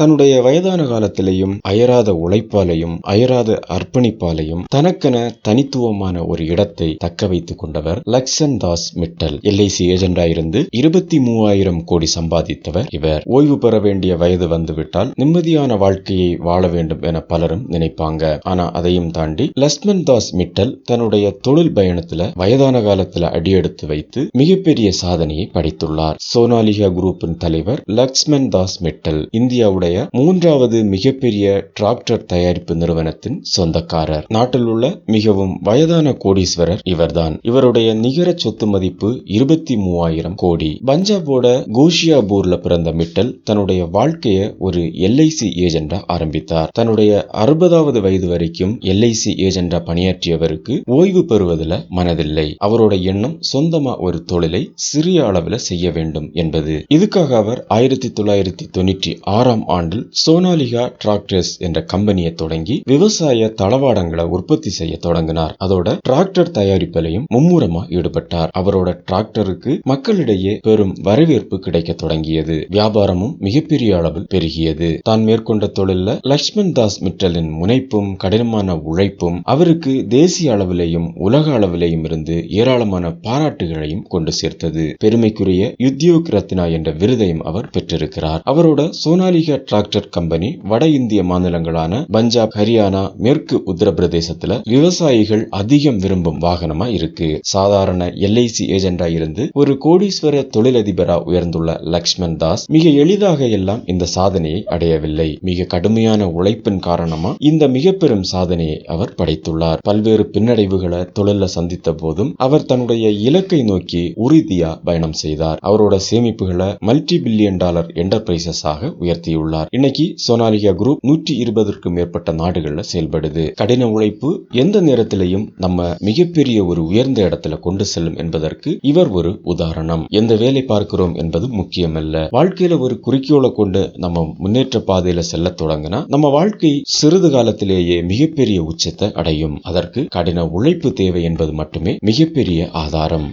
தன்னுடைய வயதான காலத்திலையும் அயராத உழைப்பாலையும் அயராத அர்ப்பணிப்பாலையும் தனக்கென தனித்துவமான ஒரு இடத்தை தக்க வைத்துக் கொண்டவர் லக்ஷன் தாஸ் மிட்டல். எல்ஐசி ஏஜெண்டா இருந்து இருபத்தி மூவாயிரம் கோடி சம்பாதித்தவர் இவர். ஓய்வு பெற வேண்டிய வயது வந்துவிட்டால் நிம்மதியான வாழ்க்கையை வாழ வேண்டும் என பலரும் நினைப்பாங்க. ஆனா அதையும் தாண்டி லக்ஷ்மன் தாஸ் மிட்டல் தன்னுடைய தொழில் பயணத்துல வயதான காலத்துல அடியெடுத்து வைத்து மிகப்பெரிய சாதனையை படைத்துள்ளார். சோனாலிகா குரூப்பின் தலைவர் லக்ஷ்மன் தாஸ் மிட்டல் இந்தியாவுடைய மூன்றாவது மிகப்பெரிய டிராக்டர் தயாரிப்பு நிறுவனத்தின் சொந்தக்காரர். நாட்டில் உள்ள மிகவும் வயதான கோடீஸ்வரர் இவர்தான். இவருடைய நிகர சொத்து மதிப்பு இருபத்தி மூவாயிரம் கோடி. பஞ்சாபோட கோஷியாபூர்ல பிறந்த மிட்டல் தன்னுடைய வாழ்க்கைய ஒரு எல்ஐசி ஏஜெண்டா ஆரம்பித்தார். தன்னுடைய அறுபதாவது வயது வரைக்கும் எல்ஐசி ஏஜெண்டா பணியாற்றியவருக்கு ஓய்வு பெறுவதில் மனதில்லை. அவரோட எண்ணம் சொந்தமா ஒரு தொழிலை சிறிய அளவில் செய்ய வேண்டும் என்பது. இதுக்காக அவர் ஆயிரத்தி தொள்ளாயிரத்தி தொண்ணூற்றி ஆறாம் ஆண்டில் சோனாலிகா டிராக்டர்ஸ் என்ற கம்பெனியை தொடங்கி விவசாய தளவாடங்களை உற்பத்தி செய்ய தொடங்கினார். அதோட டிராக்டர் தயாரிப்பிலையும் மும்முரமா ஈடுபட்டார். அவரோட டிராக்டருக்கு மக்களிடையே பெரும் வரவேற்பு கிடைக்க தொடங்கியது. வியாபாரமும் மிகப்பெரிய அளவில் பெருகியது. தான் மேற்கொண்ட தொழில லக்ஷ்மண் தாஸ் மிட்டலின் முனைப்பும் கடினமான உழைப்பும் அவருக்கு தேசிய அளவிலேயும் உலக அளவிலேயும் இருந்து ஏராளமான பாராட்டுகளையும் கொண்டு சேர்த்தது. பெருமைக்குரிய யுத்தியோக் ரத்னா என்ற விருதையும் அவர் பெற்றிருக்கிறார். அவரோட சோனாலிகா டிராக்டர் கம்பெனி வட இந்திய மாநிலங்களான பஞ்சாப் ஹரியானா மேற்கு உத்தரப்பிரதேசத்துல விவசாயிகள் அதிகம் விரும்பும் வாகனமா இருக்கு. சாதாரண எல்ஐசி ஏஜெண்டா இருந்து ஒரு கோடீஸ்வர தொழிலதிபரா உயர்ந்துள்ள லக்ஷ்மண் தாஸ் மிக எளிதாக எல்லாம் இந்த சாதனையை அடையவில்லை. மிக கடுமையான உழைப்பின் காரணமா இந்த மிக பெரும் சாதனையை அவர் படைத்துள்ளார். பல்வேறு பின்னடைவுகளை தொழில சந்தித்த போதும் அவர் தன்னுடைய இலக்கை நோக்கி உறுதியா பயணம் செய்தார். அவரோட சேமிப்புகளை மல்டி பில்லியன் டாலர் என்டர்பிரைசஸ் ஆக சொன்னார் இன்னைக்கு சோனாலிகா குரூப் நூற்றி இருபதற்கும் மேற்பட்ட நாடுகள்ல செயல்படுது. கடின உழைப்பு எந்த நேரத்திலையும் நம்ம மிகப்பெரிய ஒரு உயர்ந்த இடத்துல கொண்டு செல்லும் என்பதற்கு இவர் ஒரு உதாரணம். எந்த வேலை பார்க்கிறோம் என்பது முக்கியமல்ல. வாழ்க்கையில ஒரு குறிக்கோளை கொண்டு நம்ம முன்னேற்ற பாதையில செல்ல தொடங்கினா நம்ம வாழ்க்கை சிறிது காலத்திலேயே மிகப்பெரிய உச்சத்தை அடையும். அதற்கு கடின உழைப்பு தேவை என்பது மட்டுமே மிகப்பெரிய ஆதாரம்.